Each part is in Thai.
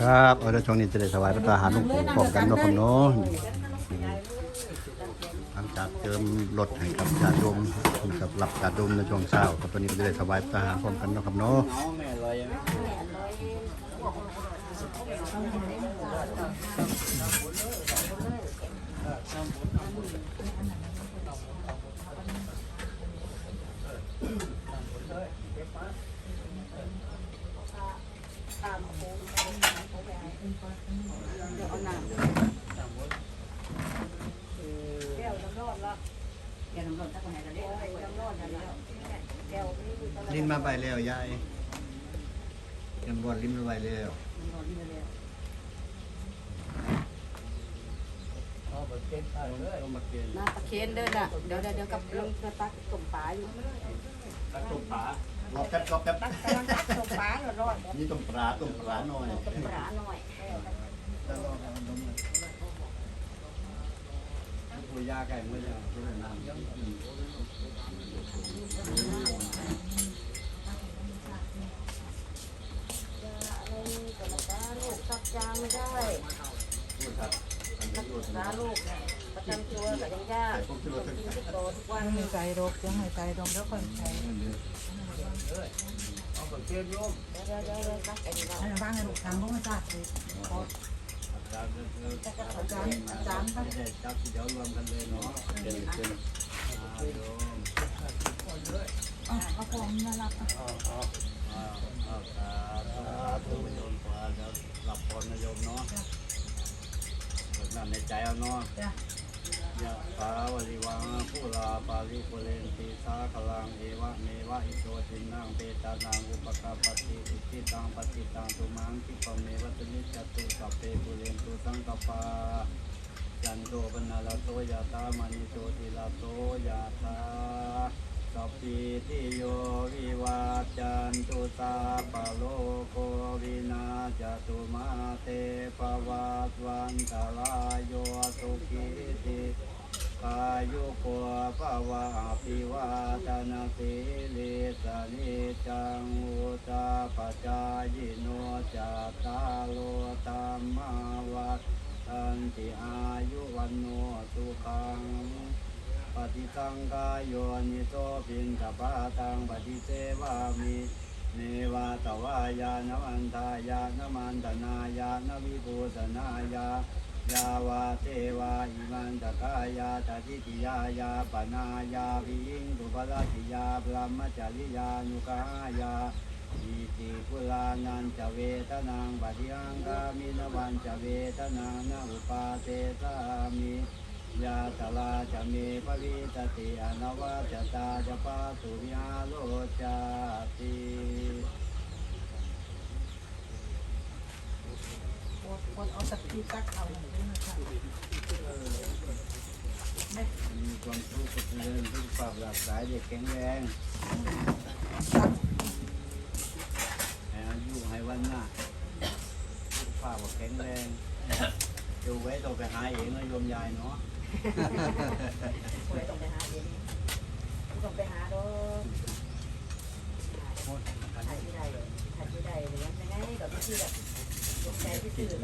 ครับเอาละช่วงนี้จะได้ถวายพระตาหารหลวงปู่พร้อมกันเนาะครับเนาะหลังจากเติมรถให้กับญาติโยมกับรับญาติโยมในช่วงเช้าครับตอนนี้ก็จะได้ถวายพระตาหารพร้อมกันเนาะครับเนาะ น้องแม่ลอยยังลิ้นมาใบแล้วยายยังบอดลิ้นมาใบแล้วเอาไปเก็บไปเลยเอามาเก็บน้าตะเคียนเดินอะเดี๋ยวเดี๋ยวเดี๋ยวกับลงกระตักส่งปลาอยู่กระตุกปลารอแป๊บรอแป๊บตักกำลังตักส่งปลาอยู่รอดนี่ต้มปลาต้มปลาหน่อยส่งปลาหน่อย ตัว ยาไก่เมื่อยังตัวน้ำลูกตักยาไม่ได้พูดครับรักษาลูกประจำตัวกับยังยากต้องกินที่โตทุกวันไม่ใจรกยังไม่ใจรกแล้วคนใช้เอาไปเก็บโยมเดี๋ยวเดี๋ยวเดี๋ยวตักไอ้นี่ว่าให้บ้างให้ลูกทำพวกมันจัดเลยอาจารย์ เอออาจารย์อาจารย์ก็ไม่ได้จับเดียวรวมกันเลยเนาะเดี๋ยวเดี๋ยวโยมอ๋อก็คงน่ารักเอาเอาเอาเอาสาธุโยมขอเดี๋ยวรับพรนะโยมเนาะกดน้ำในใจเอาเนาะ ยะถาวริวังผู้ลาปาริปุเรนติสาคลังเอวะเมวะอิโตทินังเปตานังอุปกาปฏิอิทิตังปฏิตังตุมังคิปเมวะตมิจตุสัพเพปุเรนตุสังกปายันโตปนาลโตยะตามณิโตติลาโตยะตาสัพพิติโยวิวาจันตุตาปะโลโกวินาจตุมาเตปวัตวันตรายโยสุขิติ อายุโกภาวะอภิวาทนาสิลิสนิจังอุตาปจายโนจัตตาโลตัมมาวัฏอันติอายุวันโนสุขังปฏิสังกายโยนิโสปินทปาตังปฏิเสวามิเนวาตวายานวันทายานมันตนายานวิภูตนายา ยาวาเทวาอิมันตกายาตติติยายาปนายาวิยิงตุปะราติยาพรหมจริยานุกายาอิติพุลานันจะเวทนางปฏิยังกามินวันจะเวทนางนาอุปาเตสามิยาตลาจะเมภวิตติอนวัจตาจะปาสุวิหาโลจาติ คนเอาตะกี้ตักเอาหน่อยด้วยนะคะมีความสุขสุขเจริญสุขภาพร่างกายเด็กแข็งแรงให้อายุให้วันหน้าสุขภาพแข็งแรงดูไว้ต้องไปหาเองนะโยมยายเนาะไม่ต้องไปหาเอง ย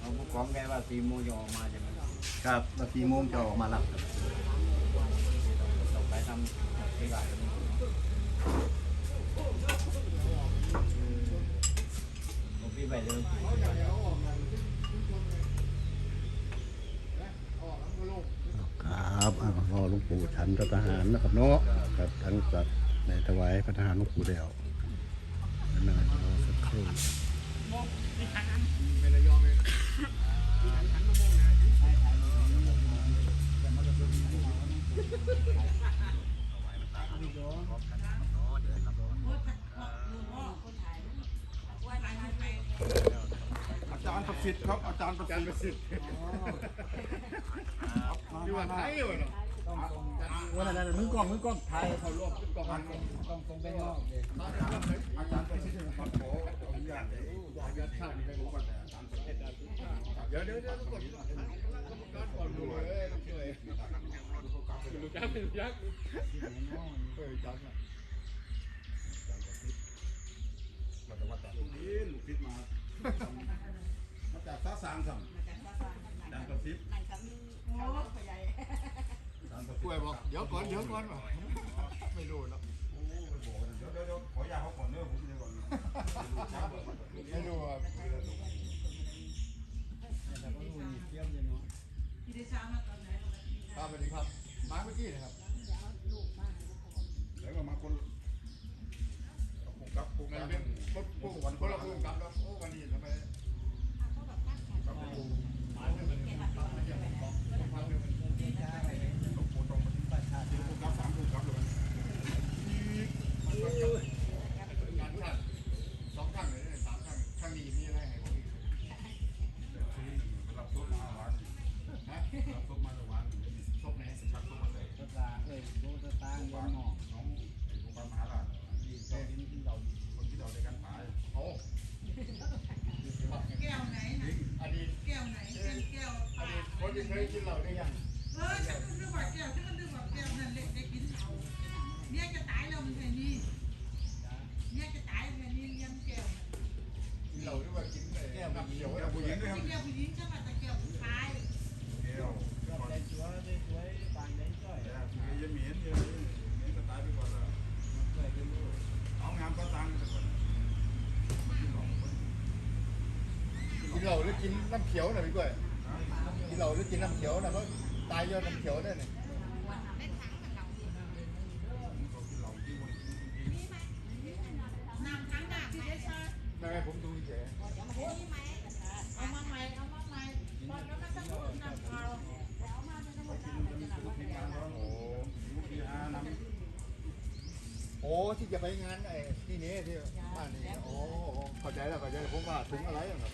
เอาพวกของแกว่าสี่โมงจะออกมาใช่ไหมครับแล้วสี่โมงจะออกมารับครับต้องไปทำที่บ้าน พี่ไปเลยครับอ่ารอหลวงปู่ฉันพระทหารนะครับเนาะครับทั้งจัดในถวายพระทหารหลวงปู่แล้วนั่นรอสักครู่อาจารย์ปร สิทธิ์ครับอาจารย์ประสิทธิ์ประสิทธิ์ที่ว่าไทยเหรอวันนั้นมือกล้องมือกล้องถ่ายเขารวบกล้องมันกล้องตรงไปนอกเลยอาจารย์ไปที่ขอขออนุญาตเลยอนุญาตข้ามไปก่อนเดี๋ยวเดี๋ยวเดี๋ยวทุกคนการก่อนดูเลยต้องช่วยรู้จักรู้จักเออจักนะมาแต่ว่าแต่ลูกนี้ลูกพิษมามา จากฟ้าสางสั่งดังกระซิบนั่นก็มีเขาเล่าเขาใหญ่กล้วยบอกเดี๋ยวก่อนเดี๋ยวก่อนว่ะไม่รู้แล้วโอ้ไม่บอกเดี๋ยวเดี๋ยวขอยาเขาก่อนเด้อผมจะก่อนไม่รู้อะที่ได้ช้างมาตอนไหนครับสวัสดีครับมาเมื่อกี้นะครับแล้วก็มาคนผูกกับผูกกับผูกผูกวันคนละผูกกับแล้วโอ้วันนี้ทำไมกับผูกหมาเนี่ยมันมันมันจะบอกพันเนี่ยมันต้องผูกตรงมันผูกกับสามผูกกับเลยมันงานข้างสองข้างเลยสามข้างข้างนี้มีอะไรให้ผมอีกรับซุปมาหวานฮะรับซุปมาหวานซุปไหนชักซุปมาใส่ สตางค์เอ้ยโบสตางค์เงินหมอก น้องไอ้โรงพยาบาลมหาราชที่เราที่เราคนที่เราในการขายโอ้ แก้วไหน อดีต แก้วไหนเป็นแก้ว อดีตคนที่เคยกินเหล้าได้ยัง เออฉันก็นึกว่าแก้วฉันก็นึกว่าแก้วนั่นเล็กได้กินเหล้าเนี่ยจะตายแล้วมันแค่นี้เนี่ยจะตายแค่นี้เลี้ยงแก้ว กินเหล้าด้วยว่ากินแก้วน้ำเขียวแก้วผู้หญิงด้วยครับ แก้วผู้หญิงฉันว่าแต่แก้วผู้ชาย แก้ว ก็ได้ช่วยได้ช่วยปานได้ช่วย แก้วยังเหม็นอยู่เหม็นก็ตายไปก่อนแล้ว ช่วยกันดู เอางามก็ตังค์ก่อนกิ นเหล้าหรือกินน้ำเขียวน่ะพี่ก้วยกินเหล้าหรือกินน้ำเขียวนะเพราะตายยอนน้ำเขียวได้เนี่ย น้ำทั้งหน้าที่ได้ช้าง แม่ผมดูเฉย เอามาใหม่เอามาใหม่ตอนนั้นมันต้องพูดน้ำเปล่า โอ้ ที่จะไปงานไอ้ที่นี้ที่บ้านนี้โอ้เข้าใจแล้วเข้าใจแล้วผมว่าถุงอะไรอย่างเงี้ย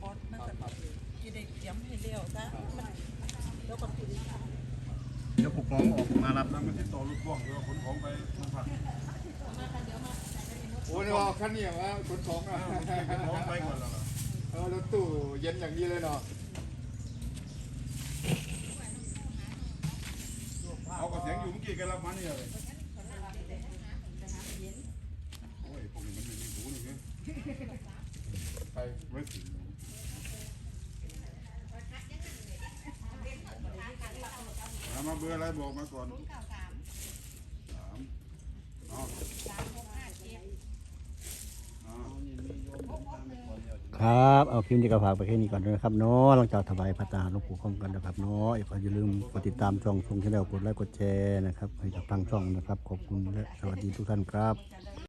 พอมันจะจะได้เตรียมให้เร็วซะมันแล้วก็ผิดเดี๋ยวผู้กองออกมารับนั่งมาติดต่อลูกพ่วงหรือว่าขนของไปมันผัดโอ้นี่ว่าคันนี้ว่าขนของอะขนของไปก่อนแล้วเออรถตู้เย็นอย่างนี้เลยเนาะเอากระเสียงอยู่เมื่อกี้แกรับมาเนี่ยเลยโอ้ยพวกนี้มันไม่มีหูนี่ไง ไปไว้สิเอามาเบอร์อะไรบอกมาก่อนสามอ๋ออ๋อนี่มีโยมทำไปก่อนเดียวครับ เอาคลิปนี้ก็ฝากไปแค่นี้ก่อนด้วยนะครับเนาะหลังจากถวายพระตาหลวงปู่คอมกันนะครับเนาะอย่าลืมกดติดตามช่องทรงชาแนลกดไลค์กดแชร์นะครับให้กับทางช่องนะครับ ขอบคุณและสวัสดีทุกท่านครับ